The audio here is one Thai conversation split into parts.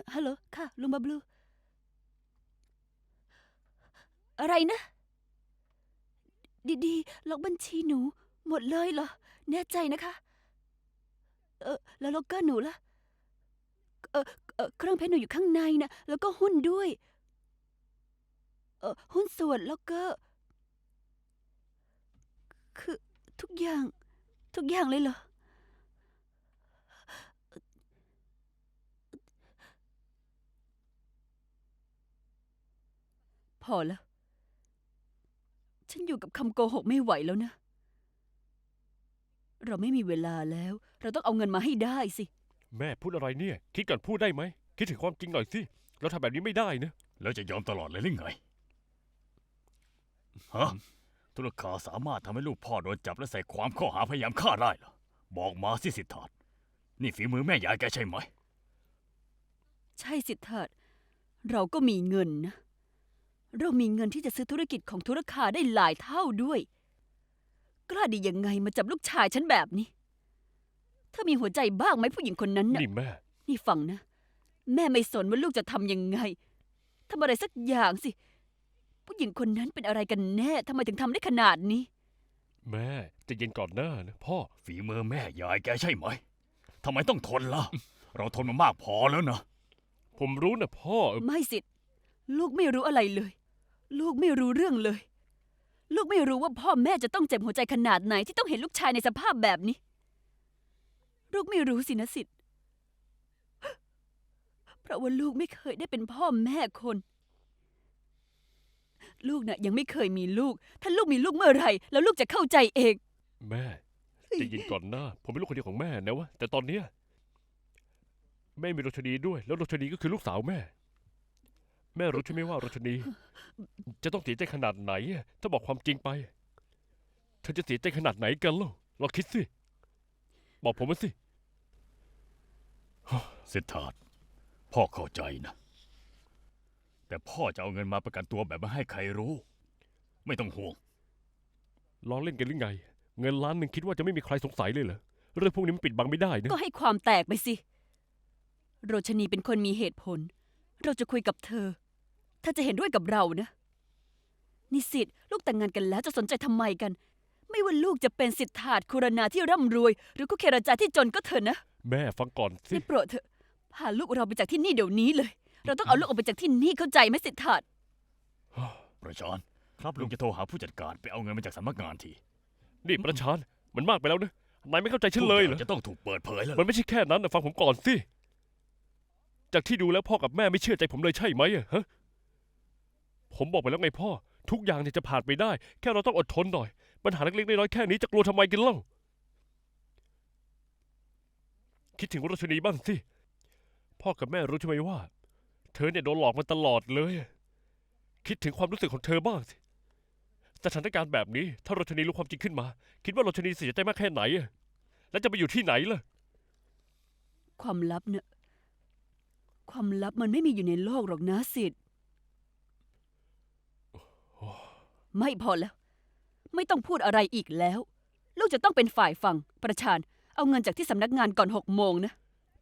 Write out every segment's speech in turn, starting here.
อฮัลโหล ค่ะ ลุงบาบลู อะไรนะ ดีๆล็อกบัญชีหนู หมดเลยเหรอ แน่ใจนะคะ เออแล้วล็อกเกอร์หนูล่ะ เออเออเครื่องเพชรหนูอยู่ข้างในนะ แล้วก็หุ้นด้วย เออหุ้นส่วนล็อกเกอร์ คือทุกอย่าง ทุกอย่างเลยเหรอ พอแล้ว ฉันอยู่กับคำโกหกไม่ไหวแล้วนะ เราไม่มีเวลาแล้ว เราต้องเอาเงินมาให้ได้สิ แม่พูดอะไรเนี่ย คิดก่อนพูดได้ไหม คิดถึงความจริงหน่อยสิ เราทำแบบนี้ไม่ได้นะ แล้วจะยอมตลอดเลยหรือไง ฮะธุรคาสามารถทำให้ลูกพ่อโดนจับและใส่ความข้อหาพยายามฆ่าได้เหรอ บอกมาสิสิทธาตนี่ฝีมือแม่ยายแกใช่ไหม ใช่สิทธาตเราก็มีเงินนะ เรามีเงินที่จะซื้อธุรกิจของธุรคาได้หลายเท่าด้วย กล้าดียังไงมาจับลูกชายฉันแบบนี้ถ้ามีหัวใจบ้างไหมผู้หญิงคนนั้นน่ะ นี่แม่ นี่ฟังนะ แม่ไม่สนว่าลูกจะทำยังไงทำอะไรสักอย่างสิ ผู้หญิงคนนั้นเป็นอะไรกันแน่ทำไมถึงทำได้ขนาดนี้ แม่ใจะเย็นก่อนหน้านะพ่อ ฝีมือแม่ยายแกใช่ไหมทำไมต้องทนล่ะ เราทนมามากพอแล้วนะ ผมรู้นะพ่อเออไม่สิ ลูกไม่รู้อะไรเลย ลูกไม่รู้เรื่องเลย ลูกไม่รู้ว่าพ่อแม่จะต้องเจ็บหัวใจขนาดไหนที่ต้องเห็นลูกชายในสภาพแบบนี้ ลูกไม่รู้สินะสิทธิ์เพราะว่าลูกไม่เคยได้เป็นพ่อแม่คน ลูกน่ะยังไม่เคยมีลูก ถ้าลูกมีลูกเมื่อไหร่ แล้วลูกจะเข้าใจเอง แม่จะย็นก่อนหน้า ผมเป็นลูกคนเดียวของแม่นะวะแต่ตอนเนี้ยแม่มีโรชนีด้วย แล้วโรชนีก็คือลูกสาวแม่ แม่รู้ใช่ไหมว่าโรชนี จะต้องเสียใจขนาดไหนอะถ้าบอกความจริงไป เธอจะเสียใจขนาดไหนกันล่ะลองคิดสิ บอกผมมาสิ สิทธาตพ่อเข้าใจนะ แต่พ่อจะเอาเงินมาประกันตัวแบบไม่ให้ใครรู้ ไม่ต้องห่วง ลองเล่นกันหรือไง เงินล้านหนึ่งคิดว่าจะไม่มีใครสงสัยเลยเหรอ เรื่องพวกนี้มันปิดบังไม่ได้นะ ก็ให้ความแตกไปสิ โรชนีเป็นคนมีเหตุผล เราจะคุยกับเธอ เธอจะเห็นด้วยกับเรานะ นิสิตลูกแต่งงานกันแล้วจะสนใจทำไมกัน ไม่ว่าลูกจะเป็นสิทธาตคุรณาที่ร่ำรวย หรือกุเคราจาที่จนก็เถอะนะแม่ฟังก่อนสิ ได้โปรดเถอะพาลูกเราไปจากที่นี่เดี๋ยวนี้เลย เราต้องเอาลูกออกไปจากที่นี่เข้าใจไหมสิทธาตประชานครับลุงจะโทรหาผู้จัดการไปเอาเงินมาจากสำนักงานทีนี่ประชานมันมากไปแล้วนะนายไม่เข้าใจฉันเลยเหรอ ทุกางจะต้องถูกเปิดเผยแล้วมันไม่ใช่แค่นั้นนะฟังผมก่อนสิ จากที่ดูแล้วพ่อกับแม่ไม่เชื่อใจผมเลยใช่ไหมอะฮะ ผมบอกไปแล้วไงพ่อ ทุกอย่างเนี่ยจะผ่านไปได้ แค่เราต้องอดทนหน่อย ปัญหาเล็กๆน้อยๆแค่นี้จะกลัวทำไมกันเล่า คิดถึงรัชนีบ้างสิ พ่อกับแม่รู้ใช่ไหมว่า เธอเนี่ยโดนหลอกมาตลอดเลย คิดถึงความรู้สึกของเธอบ้างสิ สถานการณ์แบบนี้ ถ้ารัชนีรู้ความจริงขึ้นมา คิดว่ารัชนีเสียใจมากแค่ไหนอะแล้วจะไปอยู่ที่ไหนล่ะ ความลับเนะ่ะความลับมันไม่มีอยู่ในโลกหรอกนะสิทธิ์ ไม่พอแล้ว ไม่ต้องพูดอะไรอีกแล้ว ลูกจะต้องเป็นฝ่ายฟัง ประชานเอาเงินจากที่สำนักงานก่อนหกโมงนะ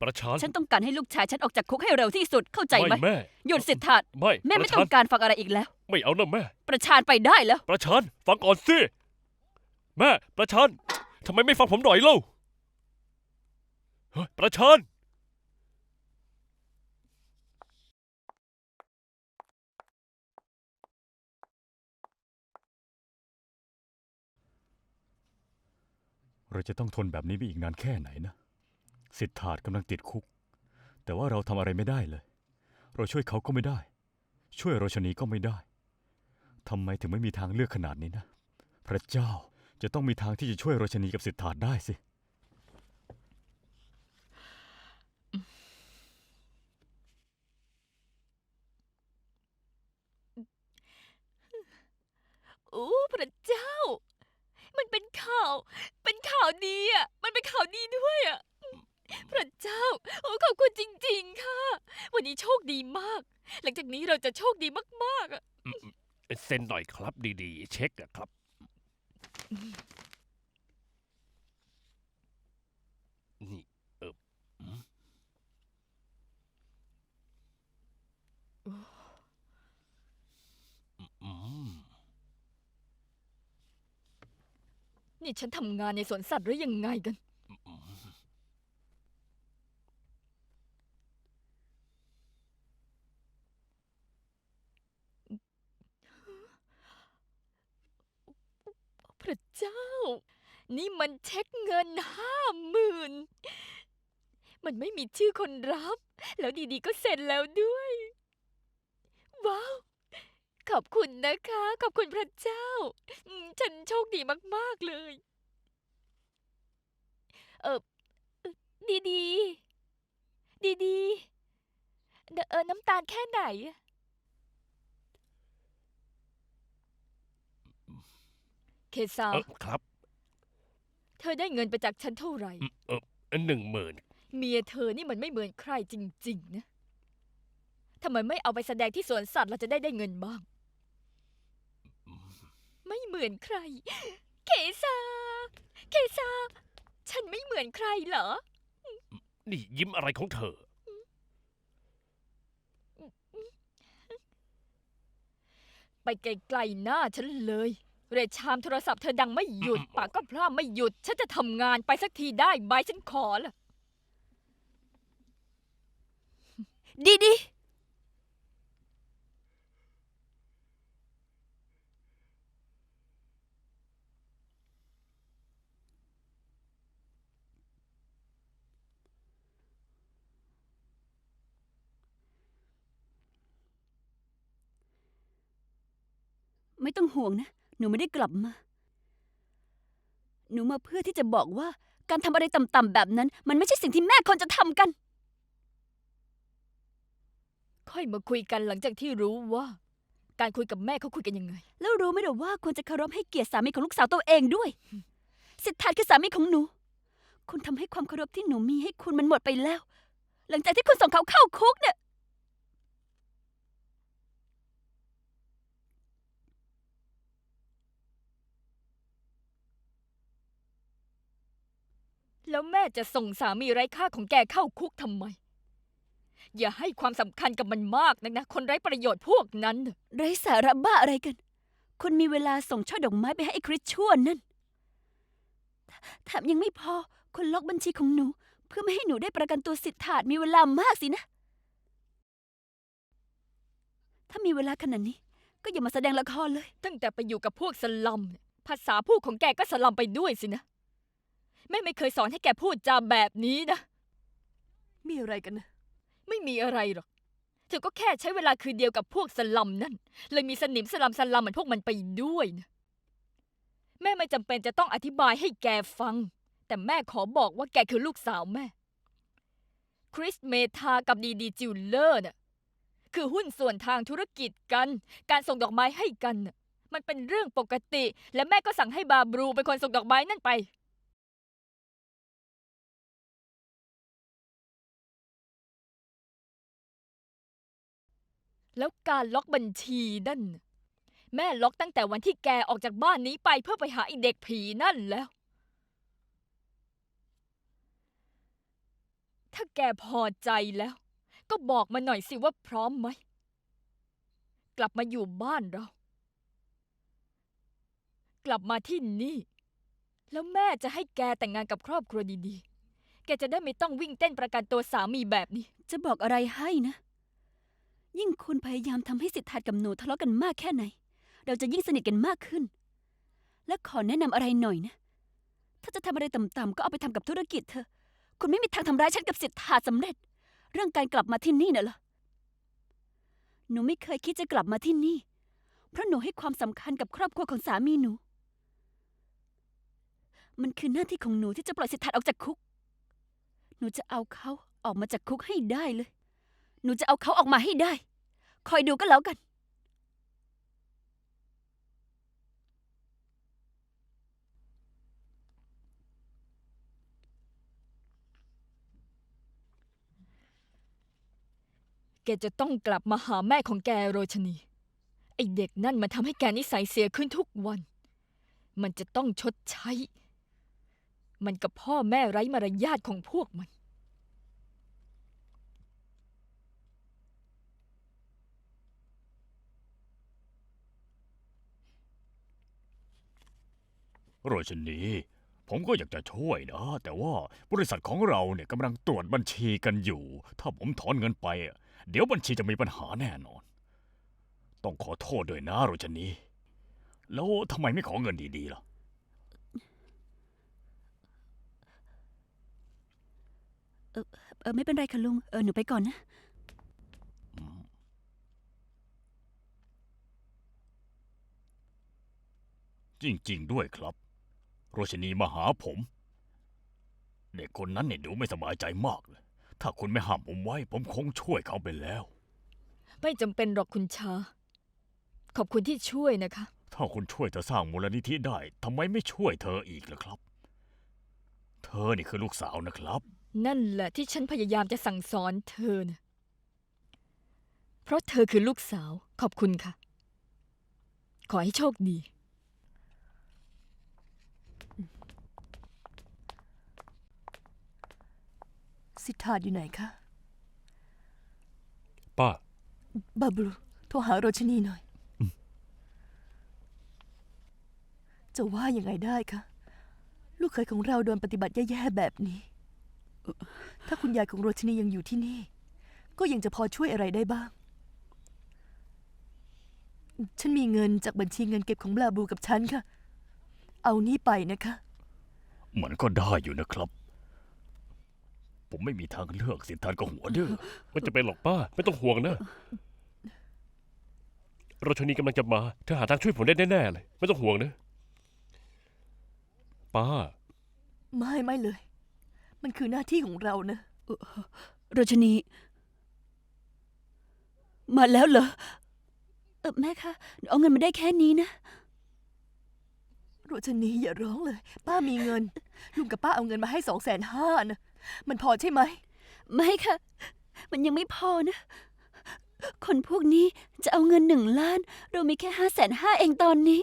ประชานฉันต้องการให้ลูกชายฉันออกจากคุกให้เร็วที่สุดเข้าใจไหมไม่แม่ หยุดสิทธาตไม่แม่ปไม่ระต้ชาอนงการฟังอะไรอีกแล้วไม่เอานะแม่ ประชานไปได้แล้ว ประชานฟังก่อนสิแม่ ประชานทำไมไม่ฟังผมหน่อยเล่าเฮ้ยประชาน เราจะต้องทนแบบนี้ไปอีกนานแค่ไหนนะ สิทธาตกำลังติดคุก แต่ว่าเราทำอะไรไม่ได้เลย เราช่วยเขาก็ไม่ได้ ช่วยโรชนีก็ไม่ได้ทำไมถึงไม่มีทางเลือกขนาดนี้นะ พระเจ้าจะต้องมีทางที่จะช่วยโรชนีกับสิทธาตได้สิโอ้พระเจ้า มันเป็นข่าว เป็นข่าวดีอะ มันเป็นข่าวดีด้วยอะ พระเจ้า โอ้ขอบคุณจริง ๆ ค่ะ วันนี้โชคดีมาก หลังจากนี้เราจะโชคดีมากๆอะเซ็นหน่อยครับดีๆ เช็คอะครับ นี่ เอออืม นี่ฉันทำงานในสวนสัตว์หรือยังไงกัน พระเจ้า นี่มันเช็คเงินห้าหมื่นมันไม่มีชื่อคนรับ แล้วดีๆก็เซ็นแล้วด้วย ว้าว ขอบคุณนะคะ ขอบคุณพระเจ้าอืมฉันโชคดีมาก ๆ เลย เออเอ่อดีๆดีๆเดเออน้ำตาลแค่ไหนอะเคซาเออครับเธอได้เงินไปจากฉันเท่าไหร่ อืมเออหนึ่งหมื่นเมียเธอนี่มันไม่เหมือนใครจริง ๆ นะ ทำไมไม่เอาไปแสดงที่สวนสัตว์เราจะได้ได้เงินบ้าง ไม่เหมือนใคร เคซา เคซา ฉันไม่เหมือนใครเหรอ นี่ยิ้มอะไรของเธอ ไปไกลๆหน้าฉันเลย เรชามโทรศัพท์เธอดังไม่หยุด ปากก็พร่ำไม่หยุด ฉันจะทำงานไปสักทีได้ไหมฉันขอละดีดี ไม่ต้องห่วงนะ หนูไม่ได้กลับมา หนูมาเพื่อที่จะบอกว่าการทำอะไรต่ำๆแบบนั้น มันไม่ใช่สิ่งที่แม่ควรจะทำกัน ค่อยมาคุยกันหลังจากที่รู้ว่า การคุยกับแม่เขาคุยกันยังไง แล้วรู้ไหมหรอว่าควรจะเคารพให้เกียรติสามีของลูกสาวตัวเองด้วย สิทธาคือสามีของหนู คุณทำให้ความเคารพที่หนูมีให้คุณมันหมดไปแล้ว หลังจากที่คุณส่งเขาเข้าคุกเนี่ย แล้วแม่จะส่งสามีไร้ค่าของแกเข้าคุกทำไม อย่าให้ความสำคัญกับมันมากนักนะ คนไร้ประโยชน์พวกนั้นน่ะไร้สาระบ้าอะไรกัน คุณมีเวลาส่งช่อดอกไม้ไปให้ไอ้คริสชั่วนั่นแถมยังไม่พอคุณล็อกบัญชีของหนู เพื่อไม่ให้หนูได้ประกันตัวสิทธาตมีเวลามากสินะ ถ้ามีเวลาขนาดนี้ ก็อย่ามาแสดงละครเลย ตั้งแต่ไปอยู่กับพวกสลัมเนี่ยภาษาพูดของแกก็สลัมไปด้วยสินะ แม่ไม่เคยสอนให้แกพูดจาแบบนี้นะ มีอะไรกันนะ ไม่มีอะไรหรอก เธอก็แค่ใช้เวลาคืนเดียวกับพวกสลัมนั่น เลยมีสนิมสลัมสลัมเหมือนพวกมันไปด้วยนะ แม่ไม่จำเป็นจะต้องอธิบายให้แกฟัง แต่แม่ขอบอกว่าแกคือลูกสาวแม่ คริสเมธากับดีดีจิวเลอร์น่ะ คือหุ้นส่วนทางธุรกิจกัน การส่งดอกไม้ให้กันน่ะ มันเป็นเรื่องปกติ และแม่ก็สั่งให้บาบรูเป็นคนส่งดอกไม้นั่นไป แล้วการล็อกบัญชีนั่น แม่ล็อกตั้งแต่วันที่แกออกจากบ้านนี้ไปเพื่อไปหาไอเด็กผีนั่นแล้ว ถ้าแกพอใจแล้ว ก็บอกมาหน่อยสิว่าพร้อมไหม กลับมาอยู่บ้านเรา กลับมาที่นี่ แล้วแม่จะให้แกแต่งงานกับครอบครัวดีๆ แกจะได้ไม่ต้องวิ่งเต้นประกันตัวสามีแบบนี้ จะบอกอะไรให้นะ ยิ่งคุณพยายามทำให้สิทธาตกับหนูทะเลาะกันมากแค่ไหน เราจะยิ่งสนิทกันมากขึ้น และขอแนะนำอะไรหน่อยนะ ถ้าจะทำอะไรต่ำๆก็เอาไปทำกับธุรกิจเธอ คุณไม่มีทางทำร้ายฉันกับสิทธาสำเร็จ เรื่องการกลับมาที่นี่น่ะเหรอ หนูไม่เคยคิดจะกลับมาที่นี่ เพราะหนูให้ความสำคัญกับครอบครัวของสามีหนู มันคือหน้าที่ของหนูที่จะปล่อยสิทธาออกจากคุก หนูจะเอาเขาออกมาจากคุกให้ได้เลย หนูจะเอาเขาออกมาให้ได้ คอยดูก็แล้วกัน แกจะต้องกลับมาหาแม่ของแกโรชนี ไอเด็กนั่นมันทำให้แกนิสัยเสียขึ้นทุกวัน มันจะต้องชดใช้ มันกับพ่อแม่ไร้มารยาทของพวกมัน โรชนีผมก็อยากจะช่วยนะ แต่ว่าบริษัทของเราเนี่ยกำลังตรวจบัญชีกันอยู่ ถ้าผมถอนเงินไปอะเดี๋ยวบัญชีจะมีปัญหาแน่นอน ต้องขอโทษด้วยนะโรชนีแล้วทำไมไม่ขอเงินดีๆล่ะ เออไม่เป็นไรค่ะลุง เออหนูไปก่อนนะ จริง ๆ ด้วยครับ โรชนีมาหาผม เด็กคนนั้นเนี่ยดูไม่สบายใจมากเลย ถ้าคุณไม่ห้ามผมไว้ ผมคงช่วยเขาไปแล้ว ไม่จำเป็นหรอกคุณชา ขอบคุณที่ช่วยนะคะ ถ้าคุณช่วยเธอสร้างมูลนิธิได้ทำไมไม่ช่วยเธออีกล่ะครับ เธอนี่คือลูกสาวนะครับ นั่นแหละที่ฉันพยายามจะสั่งสอนเธอนะเพราะเธอคือลูกสาว ขอบคุณค่ะ ขอให้โชคดี สิทธาอยู่ไหนคะป้า บาบรูโทรหาโรชนีหน่อย จะว่ายังไงได้คะ ลูกเคยของเราโดนปฏิบัติแย่ๆแบบนี้ ถ้าคุณยายของโรชนียังอยู่ที่นี่ ก็ยังจะพอช่วยอะไรได้บ้าง ฉันมีเงินจากบัญชีเงินเก็บของบลาบูกับฉันค่ะ เอานี่ไปนะคะ มันก็ได้อยู่นะครับ ผมไม่มีทางเลือกสิทธานก็หัวดื้อไม่จะเป็นหรอกป้า ไม่ต้องห่วงนะโรชนีกำลังจะมาเธอหาทางช่วยผมได้แน่ๆเลย ไม่ต้องห่วงนะ ป้า ไม่ไม่เลย มันคือหน้าที่ของเรานะโรชนี มาแล้วเหรอเออแม่คะหนูเอาเงินมาได้แค่นี้นะโรชนีอย่าร้องเลย ป้ามีเงินลุงกับป้าเอาเงินมาให้สองแสนห้านะ มันพอใช่ไหม ไม่ค่ะ มันยังไม่พอนะ คนพวกนี้จะเอาเงินหนึ่งล้าน เรามีแค่ห้าแสนห้าเองตอนนี้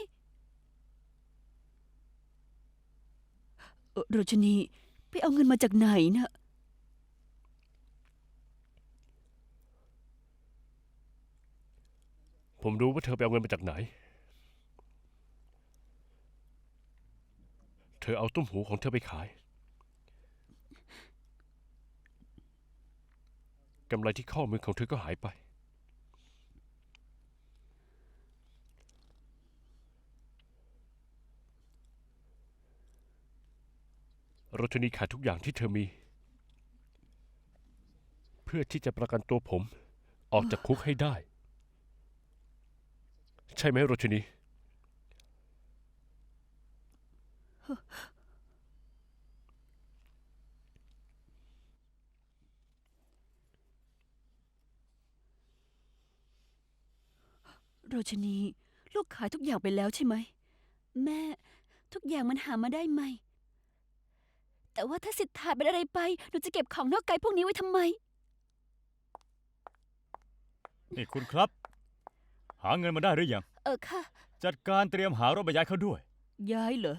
เอ่อโรชนี ไปเอาเงินมาจากไหนนะผมรู้ว่าเธอไปเอาเงินมาจากไหน เธอเอาตุ้มหูของเธอไปขาย กำไรที่ข้อมือของเธอก็หายไปโรชนีขายทุกอย่างที่เธอมี เพื่อที่จะประกันตัวผม ออกจากคุกให้ได้ ใช่ไหมโรชนี โรชนี ลูกขายทุกอย่างไปแล้วใช่ไหม แม่ ทุกอย่างมันหามาได้ไหม แต่ว่าถ้าสิทธาเป็นอะไรไป หนูจะเก็บของนอกกายพวกนี้ไว้ทำไม นี่คุณครับ หาเงินมาได้หรือยัง เออค่ะ จัดการเตรียมหารถมาย้ายเขาด้วย ย้ายเหรอ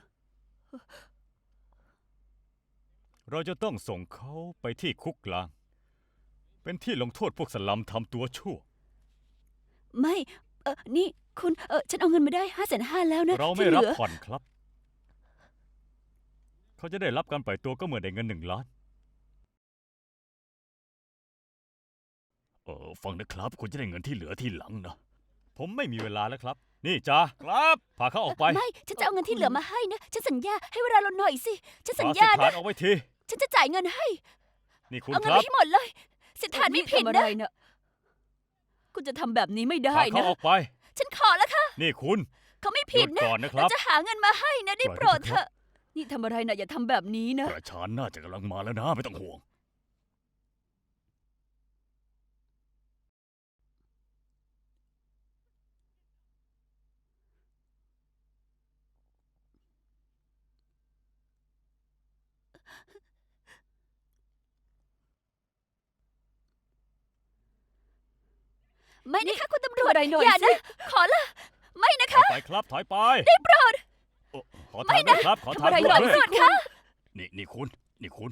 เราจะต้องส่งเขาไปที่คุกกลาง เป็นที่ลงโทษพวกสลัมทำตัวชั่ว ไม่ เออนี่คุณเออฉันเอาเงินมาได้ห้าแสนห้าแล้วนะเราไม่ที่รับเหลือผ่อนครับ เขาจะได้รับการปล่อยตัวก็เมื่อได้เงินหนึ่งล้าน เออฟังนะครับ คุณจะได้เงินที่เหลือที่หลังนะ ผมไม่มีเวลาแล้วครับ นี่จ้าครับพาเขาออกไปไม่ฉันจะเอาเงินที่เหลือมาให้นะฉันสัญญาให้เวลาเราหน่อยสิฉันสัญพาสิญาทธานะนออกไปที ฉันจะจ่ายเงินให้ นี่คุณเอาคเงินรับมาให้หมดเลย สิทธานไม่ผิดนะ คุณจะทำแบบนี้ไม่ได้พาเขานะ ออกไป ฉันขอแล้วค่ะ นี่คุณเขาไม่หผิยุดดนะก่อนนะคเรารับ จะหาเงินมาให้นะได้ปโปล่รอยดเขาเถเถอะอะ นี่ทำอะไรนะอย่าทำแบบนี้นะ ประชานน่าจะกำลังมาแล้วนะ ไม่ต้องห่วง ไม่นะคะคุณตำรวจอะไรหน่อยอย่าสินะ ขอละ ไม่นะถคะอยไปครับถอยไปได้โปรดขอทางด้วยครับขอทำทางอะไรด้หน่อยวยตำรวจคะนี่นี่คุณ นี่คุณ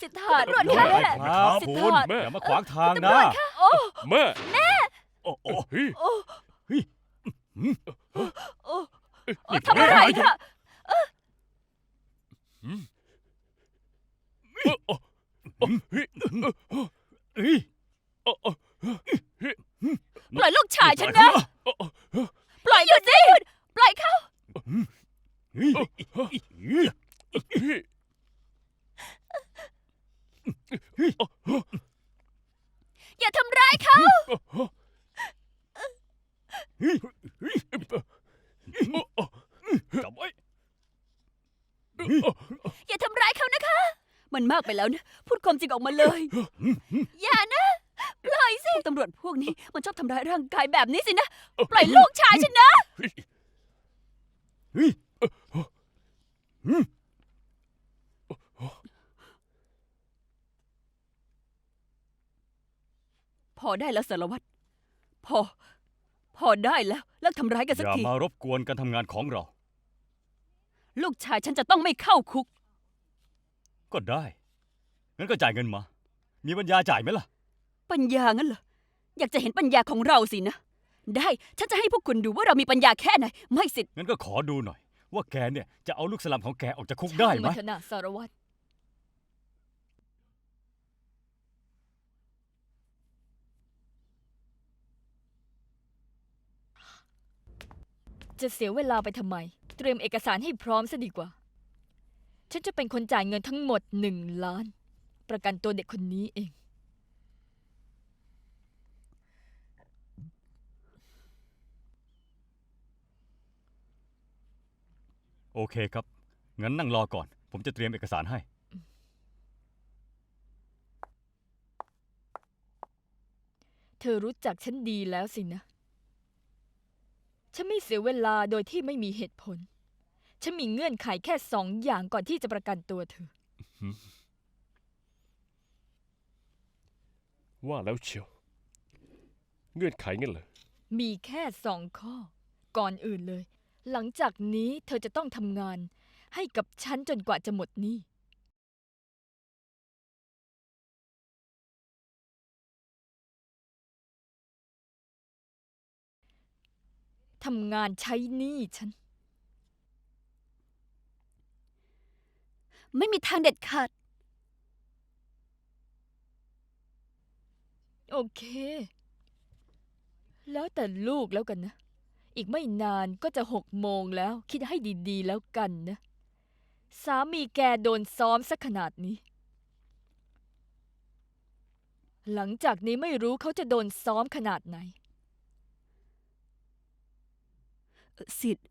สิทธาตำรวจเดี๋ยวคะไปครับสิทคุณธาอย่ามาขวางทางนะแม่โอ้โอ้เฮ้ยเฮ้ยโอ้นี่ทำอะไรคุณคะเอ้อเอ้อเอ้อเฮ้ยเอ้อเอ้ยเอ้อเอ้อเฮ้ย ปล่อยลูกชายฉันปล่นะอยเขามาเอ้อเอ้อปล่อยหยุดสิปล่อยเขาเฮ้ยเฮ้ยเฮ้ยอย่าทำร้ายเขาเฮ้ยเอ้อจับไว้อย่าทำร้ายเขานะคะ มันมากไปแล้วนะ พูดความจริงออกมาเลยำรวจพวกนี้มันชอบทำร้ายร่างกายแบบนี้สินะ ปล่อยลูกชายฉันนะ เฮ้ยพอได้แล้วสารวัตรพอ พอได้แล้วเลิกทำร้ายกันสัอกย่าที มารบกวนการทำงานของเรา ลูกชายฉันจะต้องไม่เข้าคุก ก็ได้ งั้นก็จ่ายเงินมา มีปัญญาจ่ายไหมล่ะ ปัญญางั้นเหรอ อยากจะเห็นปัญญาของเราสินะ ได้ ฉันจะให้พวกคุณดูว่าเรามีปัญญาแค่ไหน ไม่สิงั้นก็ขอดูหน่อย ว่าแกเนี่ยจะเอาลูกสลัมของแกออกจากคุกได้ไหมช่างนเถอะนะสารวัตร จะเสียเวลาไปทำไม เตรียมเอกสารให้พร้อมซะดีกว่า ฉันจะเป็นคนจ่ายเงินทั้งหมดหนึ่งล้าน ประกันตัวเด็กคนนี้เอง โอเคครับ งั้นนั่งรอก่อน ผมจะเตรียมเอกสารให้ เธอรู้จักฉันดีแล้วสินะ ฉันไม่เสียเวลาโดยที่ไม่มีเหตุผล ฉันมีเงื่อนไขแค่สองอย่างก่อนที่จะประกันตัวเธอ ว่าแล้วเชียว เงื่อนไขงั้นเหรอ มีแค่สองข้อ ก่อนอื่นเลย หลังจากนี้เธอจะต้องทำงานให้กับฉันจนกว่าจะหมดหนี้ ทำงานใช้หนี้ฉัน ไม่มีทางเด็ดขาด โอเค แล้วแต่ลูกแล้วกันนะ อีกไม่นานก็จะหกโมงแล้ว คิดให้ดีๆแล้วกันนะ สามีแกโดนซ้อมสักขนาดนี้ หลังจากนี้ไม่รู้เขาจะโดนซ้อมขนาดไหน สิทธิ์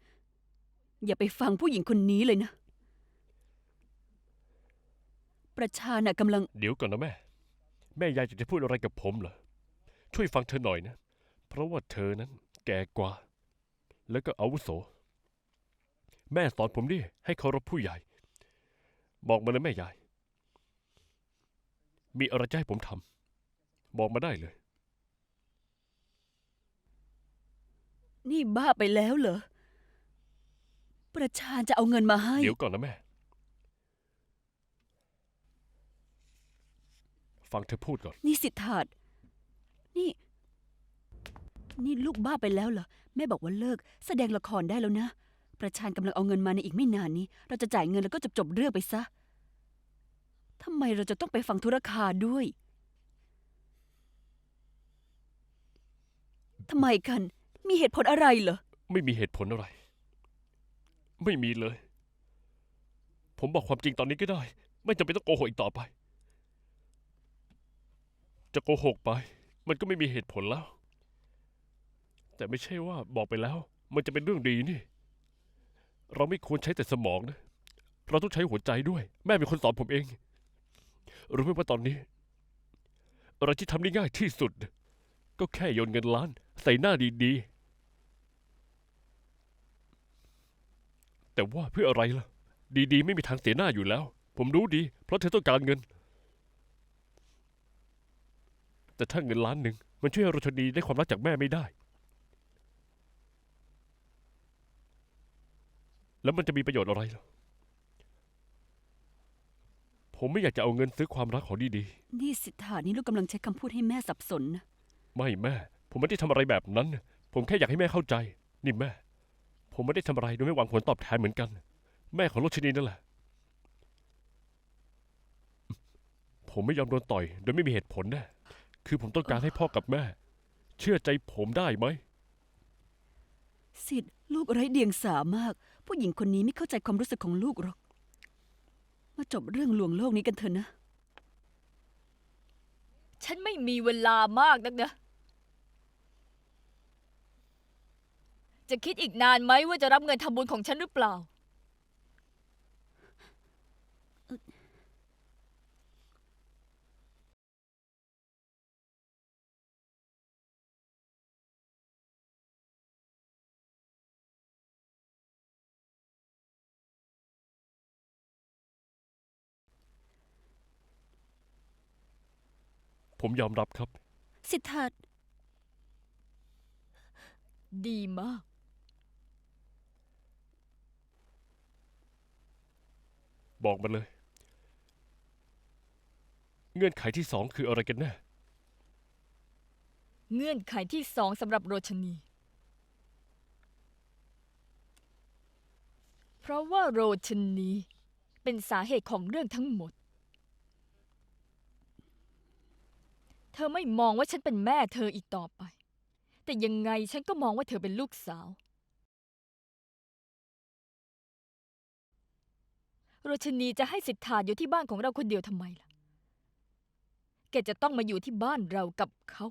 อย่าไปฟังผู้หญิงคนนี้เลยนะ ประชาน่ะกำลัง เดี๋ยวก่อนนะแม่ แม่ยายจะจะพูดอะไรกับผมเหรอ ช่วยฟังเธอหน่อยนะ เพราะว่าเธอนั้นแก่กว่า แล้วก็อาวุโส แม่สอนผมดิให้เคารพผู้ใหญ่ บอกมาเลยแม่ยาย มีอะไรจะให้ผมทำบอกมาได้เลย นี่บ้าไปแล้วเหรอ ประชาจะเอาเงินมาให้ เดี๋ยวก่อนนะแม่ ฟังเธอพูดก่อน นี่สิทธาตนี่ นี่ลูกบ้าไปแล้วเหรอ แม่บอกว่าเลิก แสดงละครได้แล้วนะ ประชานกำลังเอาเงินมาในอีกไม่นานนี้ เราจะจ่ายเงินแล้วก็จบจบเรื่องไปซะทำไมเราจะต้องไปฟังธุรคาด้วยทำไมกัน มีเหตุผลอะไรเหรอ ไม่มีเหตุผลอะไร ไม่มีเลย ผมบอกความจริงตอนนี้ก็ได้ ไม่จำเป็นต้องโกหกอีกต่อไป จะโกหกไป มันก็ไม่มีเหตุผลแล้ว แต่ไม่ใช่ว่าบอกไปแล้ว มันจะเป็นเรื่องดีนี่ เราไม่ควรใช้แต่สมองนะ เราต้องใช้หัวใจด้วย แม่เป็นคนสอนผมเอง รู้ไหมว่าตอนนี้อะไรที่ทำได้ง่ายที่สุด ก็แค่โยนเงินล้าน ใส่หน้าดีๆ แต่ว่าเพื่ออะไรล่ะ ดีๆ ไม่มีทางเสียหน้าอยู่แล้ว ผมรู้ดี เพราะเธอต้องการเงิน แต่ถ้าเงินล้านหนึ่งมันช่วยให้รชนีได้ความรักจากแม่ไม่ได้ แล้วมันจะมีประโยชน์อะไรล่ะผมไม่อยากจะเอาเงินซื้อความรักของดีนี่สิทธานี่ลูกกำลังใช้คำพูดให้แม่สับสนนะๆไม่แม่ ผมไม่ได้ทำอะไรแบบนั้น ผมแค่อยากให้แม่เข้าใจ นี่แม่ ผมไม่ได้ทำอะไรโดยไม่หวังผลตอบแทนเหมือนกัน แม่ของรชนีนั่นแหละ ผมไม่ยอมโดนต่อย โดยไม่มีเหตุผลนะคือผมต้องการให้พ่อกับแม่ เชื่อใจผมได้ไหม สิทธิ์ลูกไร้เดียงสามาก ผู้หญิงคนนี้ไม่เข้าใจความรู้สึกของลูกหรอก มาจบเรื่องลวงโลกนี้กันเถอะนะ ฉันไม่มีเวลามากนักนะ จะคิดอีกนานไหมว่าจะรับเงินทำบุญของฉันหรือเปล่า ผมยอมรับครับ สิทธาตดีมาก บอกมาเลย เงื่อนไขที่สองคืออะไรกันแน่เงื่อนไขที่สองสำหรับโรชนี เพราะว่าโรชนี เป็นสาเหตุของเรื่องทั้งหมด เธอไม่มองว่าฉันเป็นแม่เธออีกต่อไป แต่ยังไงฉันก็มองว่าเธอเป็นลูกสาว โรชนีจะให้สิทธาอยู่ที่บ้านของเราคนเดียวทำไมล่ะ แกจะต้องมาอยู่ที่บ้านเรากับเขา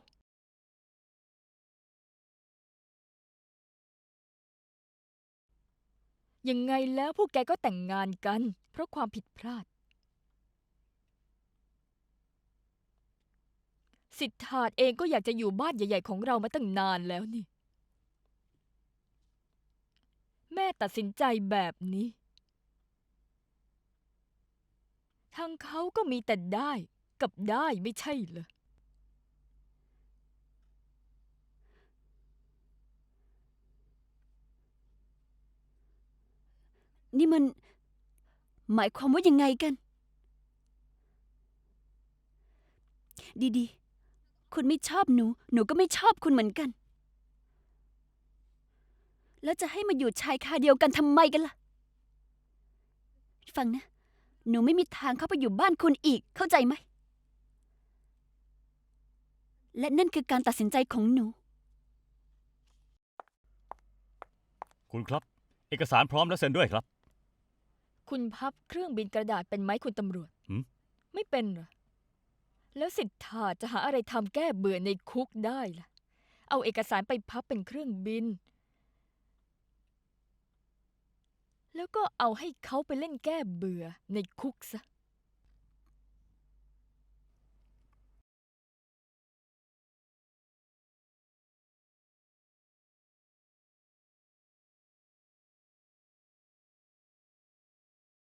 ยังไงแล้วพวกแกก็แต่งงานกัน เพราะความผิดพลาด สิทธาตเองก็อยากจะอยู่บ้านใหญ่ ๆ ของเรามาตั้งนานแล้วนี่ แม่ตัดสินใจแบบนี้ ทางเขาก็มีแต่ได้กับได้ไม่ใช่เหรอ นี่มัน หมายความว่ายังไงกัน ดีๆ คุณไม่ชอบหนู หนูก็ไม่ชอบคุณเหมือนกัน แล้วจะให้มาอยู่ชายคาเดียวกันทำไมกันล่ะ ฟังนะ หนูไม่มีทางเข้าไปอยู่บ้านคุณอีก เข้าใจไหม และนั่นคือการตัดสินใจของหนู คุณครับ เอกสารพร้อมแล้วเซ็นด้วยครับ คุณพับเครื่องบินกระดาษเป็นไหมคุณตำรวจ หืม ไม่เป็นเหรอ แล้วสิทธาจะหาอะไรทำแก้เบื่อในคุกได้ล่ะ เอาเอกสารไปพับเป็นเครื่องบิน แล้วก็เอาให้เขาไปเล่นแก้เบื่อในคุกซะ